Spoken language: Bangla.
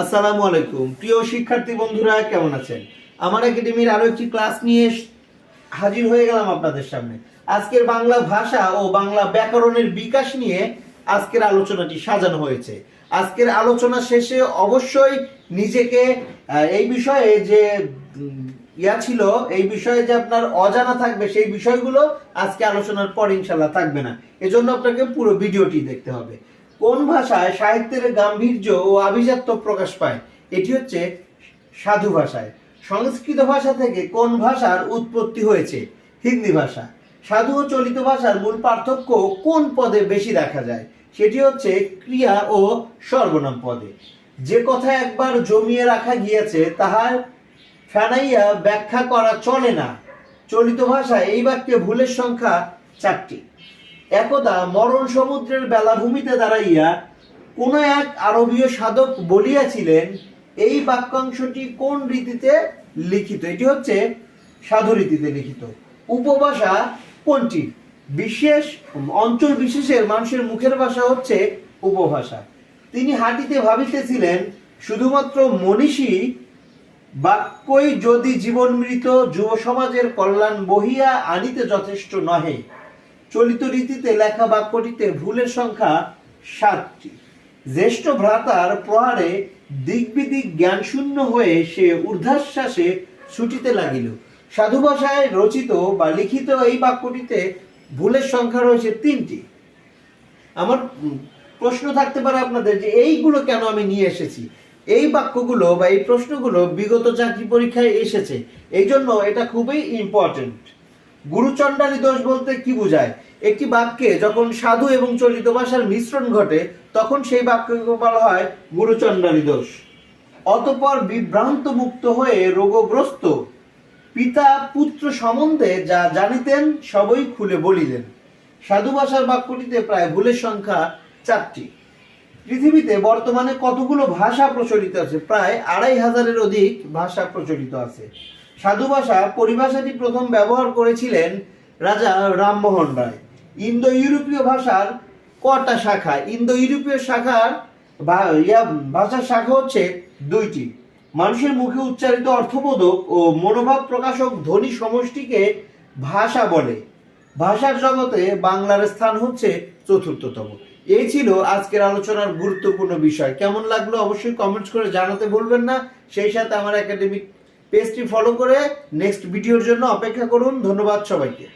আসসালামু আলাইকুম। প্রিয় শিক্ষার্থী বন্ধুরা, কেমন আছেন? আমার একাডেমির আরও একটি ক্লাস নিয়ে হাজির হয়ে গেলাম আপনাদের সামনে। আজকের বাংলা ভাষা ও বাংলা ব্যাকরণের বিকাশ নিয়ে আজকের আলোচনাটি সাজানো হয়েছে। আজকের আলোচনা শেষে অবশ্যই নিজেকে এই বিষয়ে যে ইয়া ছিল, এই বিষয়ে যে আপনার অজানা থাকবে, সেই বিষয়গুলো আজকে আলোচনার পর ইনশাল্লাহ থাকবে না। এজন্য আপনাকে পুরো ভিডিওটি দেখতে হবে। কোন ভাষায় সাহিত্যের গাম্ভীর্য ও আভিজাত্য প্রকাশ পায়? এটি হচ্ছে সাধু ভাষায়। সংস্কৃত ভাষা থেকে কোন ভাষার উৎপত্তি হয়েছে? হিন্দি ভাষা। সাধু ও চলিত ভাষার মূল পার্থক্য কোন পদে বেশি দেখা যায়? সেটি হচ্ছে ক্রিয়া ও সর্বনাম পদে। যে কথা একবার জমিয়ে রাখা গিয়েছে, তাহার ফেনাইয়া ব্যাখ্যা করা চলে না। চলিত ভাষায় এই বাক্যে ভুলের সংখ্যা চারটি। একদা মরণ সমুদ্রের বেলাভূমিতে দাঁড়াইয়া কোন এক আরবীয় সাধক বলিয়াছিলেন, এই বাক্যাংশটি কোন রীতিতে লিখিত? এটি হচ্ছে সাধু রীতিতে লিখিত। উপভাষা কোনটি? বিশেষ, অঞ্চল বিশেষের মানুষের মুখের ভাষা হচ্ছে উপভাষা। তিনি হাঁটিতে ভাবিতেছিলেন, শুধুমাত্র মনীষী বাক্যই যদি জীবন মৃত যুব সমাজের কল্যাণ বহিয়া আনিতে যথেষ্ট নহে। চলিত রীতিতে লেখা বাক্যটিতে ভুলের সংখ্যা সাতটি। জ্যেষ্ঠ ভ্রাতার প্রহারে দিগ্বিদিক জ্ঞানশূন্য হয়ে সে ঊর্ধ্বাশ্বাসে ছুটিতে লাগিল। সাধু ভাষায় রচিত বা লিখিত এই বাক্যটিতে ভুলের সংখ্যা রয়েছে তিনটি। আমার প্রশ্ন থাকতে পারে আপনাদের যে এইগুলো কেন আমি নিয়ে এসেছি? এই বাক্যগুলো বা এই প্রশ্নগুলো বিগত চাকরি পরীক্ষায় এসেছে। এই জন্য এটা খুবই ইম্পর্টেন্ট গুরুচণ্ডালী দোষ বলতে কি বোঝায়? একটি বাক্যে যখন সাধু এবং চলিত ভাষার মিশ্রণ ঘটে, তখন সেই বাক্যকে বলা হয় গুরুচণ্ডালী দোষ। অতপর বিভ্রান্ত মুক্ত হয়ে রোগগ্রস্ত পিতা পুত্র সম্বন্ধে যা জানিতেন, সবই খুলে বলিলেন। সাধু ভাষার বাক্যটিতে প্রায় ভুলের সংখ্যা চারটি। পৃথিবীতে বর্তমানে কতগুলো ভাষা প্রচলিত আছে? প্রায় আড়াই হাজারের অধিক ভাষা প্রচলিত আছে। সাধু ভাষা পরিভাষাটি প্রথম ব্যবহার করেছিলেন রাজা রামমোহন রায়। ইন্দো ইউরোপীয় ভাষার কটা শাখা? ইন্দো ইউরোপীয় শাখার ভাষার শাখা হচ্ছে দুইটি। মানুষের মুখে উচ্চারিত অর্থবোধক ও মনোভাব প্রকাশক ধ্বনি সমষ্টিকে ভাষা বলে। ভাষার জগতে বাংলার স্থান হচ্ছে চতুর্থতম। এই ছিল আজকের আলোচনার গুরুত্বপূর্ণ বিষয়। কেমন লাগল অবশ্যই কমেন্টস করে জানাতে ভুলবেন না। সেই সাথে আমার একাডেমিক পেজটি ফলো করে নেক্সট ভিডিওর জন্য অপেক্ষা করুন। ধন্যবাদ সবাইকে।